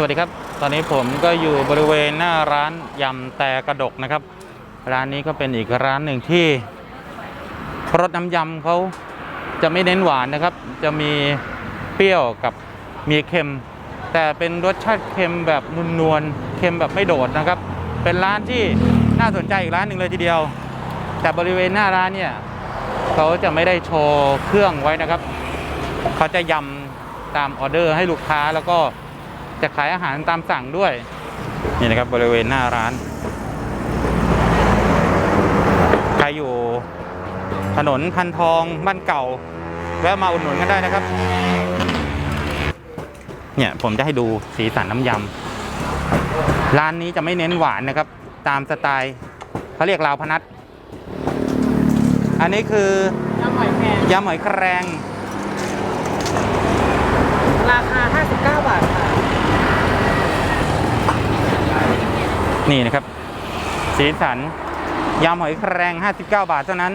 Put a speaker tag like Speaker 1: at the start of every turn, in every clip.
Speaker 1: สวัสดีครับ ตอนนี้ผมก็อยู่บริเวณหน้าร้านยำแต่กระดกนะครับ ร้านนี้ก็เป็นอีกร้านหนึ่งที่รสน้ำยำเขาจะไม่เน้นหวานนะครับ จะมีเปรี้ยวกับมีเค็ม แต่เป็นรสชาติเค็มแบบนุ่นวลๆเค็มแบบไม่โดดนะครับ เป็นร้านที่น่าสนใจอีกร้านหนึ่งเลยทีเดียว แต่บริเวณหน้าร้านเนี่ยเขาจะไม่ได้โชว์เครื่องไว้นะครับ เขาจะยำตามออเดอร์ให้ลูกค้าแล้วก็ จะขายอาหารตามสั่งด้วย นี่นะครับบริเวณหน้าร้าน ใครอยู่ถนนพันทองบ้านเก่า แวะมาอุดหนุนกันได้นะครับ เนี่ยผมจะให้ดูสีสันน้ำยำร้านนี้จะไม่เน้นหวานนะครับ ตามสไตล์เขาเรียกลาวพนัทอันนี้คือยำ
Speaker 2: หอยแครง
Speaker 1: ยำหอยแครง
Speaker 2: ราคา 59 บาทค่ะ
Speaker 1: นี่นะครับ สีสันยำหอยแครง59 บาทเท่านั้น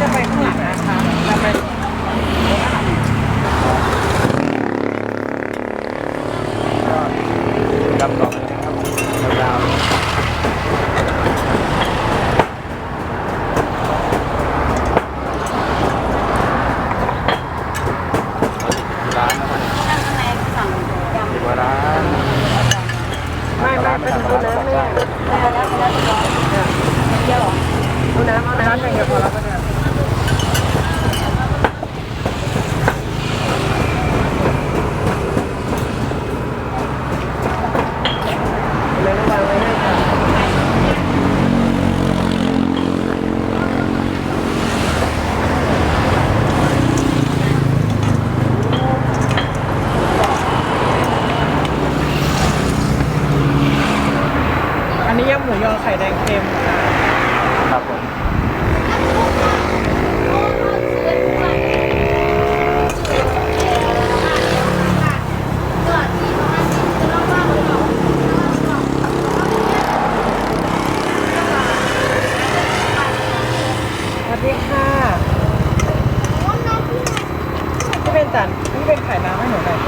Speaker 2: จะไปข้างหลังนะคะจะไป
Speaker 3: ยำต่อไปนะครับยาวๆร้านนะครับดีกว่าร้าน
Speaker 2: ไม่ไม่เป็นดูน้ำไม่ดูน้ำ เอาน้ำเอาน้ำอย่างเดียวพอแล้วก็ได้เลยระวังไว้ให้ค่ะ อันนี้ยำห มูยอไข่แดงเค็มค่ะ
Speaker 1: ครับผม
Speaker 2: สวัสดีค่ะที่เป็นจานที่เป็นไข่น้ำให้หนูหน่อย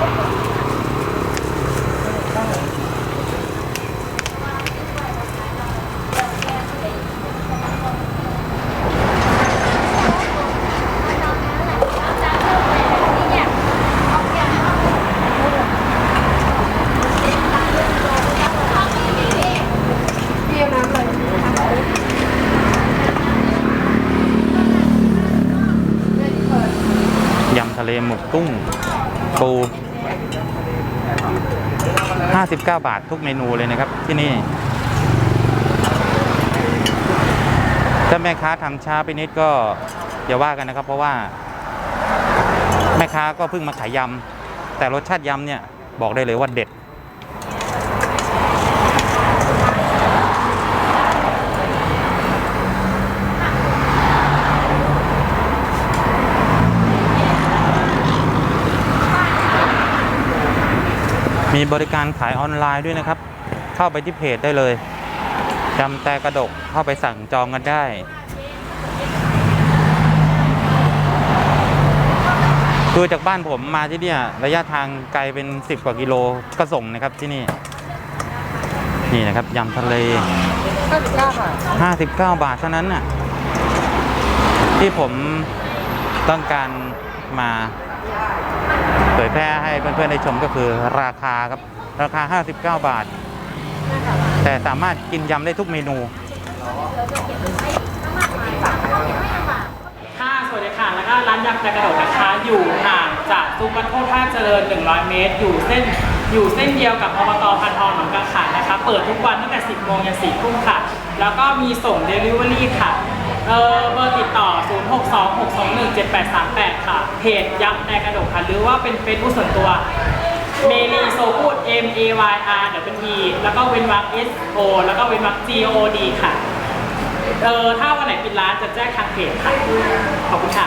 Speaker 2: เรียน้ำเลย
Speaker 1: ยำ ทะเลหมึกกุ้งปู59 บาททุกเมนูเลยนะครับที่นี่ ถ้าแม่ค้าทำช้าไปนิดก็อย่าว่ากันนะครับ เพราะว่า แม่ค้าก็เพิ่งมาขายยำแต่รสชาติยำเนี่ยบอกได้เลยว่าเด็ด มีบริการขายออนไลน์ด้วยนะครับ เข้าไปที่เพจได้เลยจำแต่กระดกเข้าไปสั่งจองกันได้ คือจากบ้านผมมาที่เนี่ยระยะทางไกลเป็น 10 กว่ากิโลก็ส่งนะครับที่นี่ นี่นะครับยำทะเล
Speaker 2: 59 บาท
Speaker 1: 59 บาทเท่านั้นน่ะที่ผมต้องการมาเผ ยแพร่ให้เพื่อนๆได้ชมก็คือราคาครับ ราคา 59 บาท แต่สามารถกินยำได้ทุกเมนู
Speaker 4: ค่ะสวัสดีค่ะ แล้วก็ร้านยำแต่กระโดดนะคะ อยู่ห่างจากซุปเปอร์โคท่าเจริญ 100 เมตร อยู่เส้น อยู่เส้นเดียวกับอบตพันทองหนองกระขายนะคะ เปิดทุกวันตั้งแต่ 10 โมงยัน4ทุ่มค่ะ แล้วก็มีส่ง Delivery ค่ะ เออเบอร์ติดต่อ 0626217838 ค่ะ เพจยักษ์แต่กระดกค่ะ หรือว่าเป็นเฟซบุ๊กส่วนตัว เมลีโซพูด M A Y R W T แล้วก็เว้นวรรค S O แล้วก็เว้นวรรค G O D ค่ะ เออถ้าวันไหนปิดร้านจะแจ้งทางเพจค่ะ ขอบคุณค่ะ